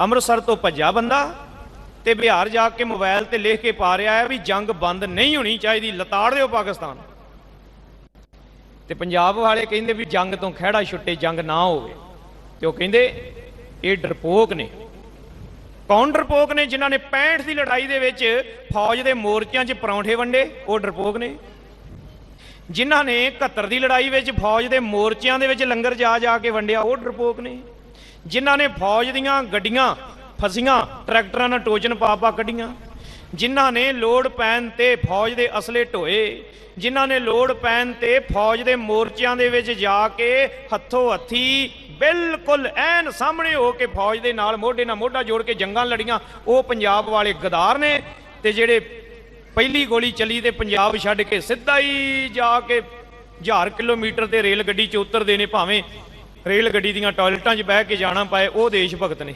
ਅੰਮ੍ਰਿਤਸਰ ਤੋਂ ਭੱਜਾ ਬੰਦਾ ਤੇ ਬਿਹਾਰ ਜਾ ਕੇ ਮੋਬਾਈਲ ਤੇ ਲਿਖ ਕੇ ਪਾ ਰਿਹਾ ਹੈ ਵੀ ਜੰਗ ਬੰਦ ਨਹੀਂ ਹੋਣੀ ਚਾਹੀਦੀ, ਲਤਾੜ ਦਿਓ ਪਾਕਿਸਤਾਨ। ਤੇ ਪੰਜਾਬ ਵਾਲੇ ਕਹਿੰਦੇ ਵੀ ਜੰਗ ਤੋਂ ਖਿਹੜਾ ਛੁੱਟੇ, ਜੰਗ ਨਾ ਹੋਵੇ। ਤੇ ਉਹ ਕਹਿੰਦੇ, ਇਹ ਡਰਪੋਕ ਨੇ। ਕੌਣ ਡਰਪੋਕ ਨੇ ਜਿਨ੍ਹਾਂ ਨੇ 65 ਦੀ ਲੜਾਈ ਦੇ ਵਿੱਚ ਫੌਜ ਦੇ ਮੋਰਚਿਆਂ 'ਚ ਪਰੌਂਠੇ ਵੰਡੇ? ਉਹ ਡਰਪੋਕ ਨੇ। ਜਿਨ੍ਹਾਂ ਨੇ 71 ਦੀ ਲੜਾਈ ਵਿੱਚ ਫੌਜ ਦੇ ਮੋਰਚਿਆਂ ਦੇ ਵਿੱਚ ਲੰਗਰ ਜਾ ਜਾ ਕੇ ਵੰਡਿਆ, ਉਹ ਡਰਪੋਕ ਨੇ। ਜਿਨ੍ਹਾਂ ਨੇ ਫੌਜ ਦੀਆਂ ਗੱਡੀਆਂ ਫਸੀਆਂ, ਟਰੈਕਟਰਾਂ ਨਾਲ ਟੋਚਨ ਪਾ ਪਾ ਕੱਢੀਆਂ। ਜਿਨ੍ਹਾਂ ਨੇ ਲੋੜ ਪੈਣ ਤੇ ਫੌਜ ਦੇ ਅਸਲੇ ਢੋਏ, ਜਿਨ੍ਹਾਂ ਨੇ ਲੋੜ ਪੈਣ ਤੇ ਫੌਜ ਦੇ ਮੋਰਚਿਆਂ ਦੇ ਵਿੱਚ ਜਾ ਕੇ ਹੱਥੋਂ ਹੱਥੀ ਬਿਲਕੁਲ ਐਨ ਸਾਹਮਣੇ ਹੋ ਕੇ ਫੌਜ ਦੇ ਨਾਲ ਮੋਢੇ ਨਾਲ ਮੋਢਾ ਜੋੜ ਕੇ ਜੰਗਾਂ ਲੜੀਆਂ। ਉਹ ਪੰਜਾਬ ਵਾਲੇ ਗਦਾਰ ਨੇ ਤੇ ਜਿਹੜੇ ਪਹਿਲੀ ਗੋਲੀ ਚੱਲੀ ਤੇ ਪੰਜਾਬ ਛੱਡ ਕੇ ਸਿੱਧਾ ਹੀ ਜਾ ਕੇ 1000 ਕਿਲੋਮੀਟਰ ਤੇ ਰੇਲ ਗੱਡੀ 'ਚ ਉਤਰਦੇ ਨੇ ਭਾਵੇਂ ਰੇਲ ਗੱਡੀ ਦੀਆਂ ਟਾਇਲਟਾਂ 'ਚ ਬਹਿ ਕੇ ਜਾਣਾ ਪਏ ਉਹ ਦੇਸ਼ ਭਗਤ ਨੇ।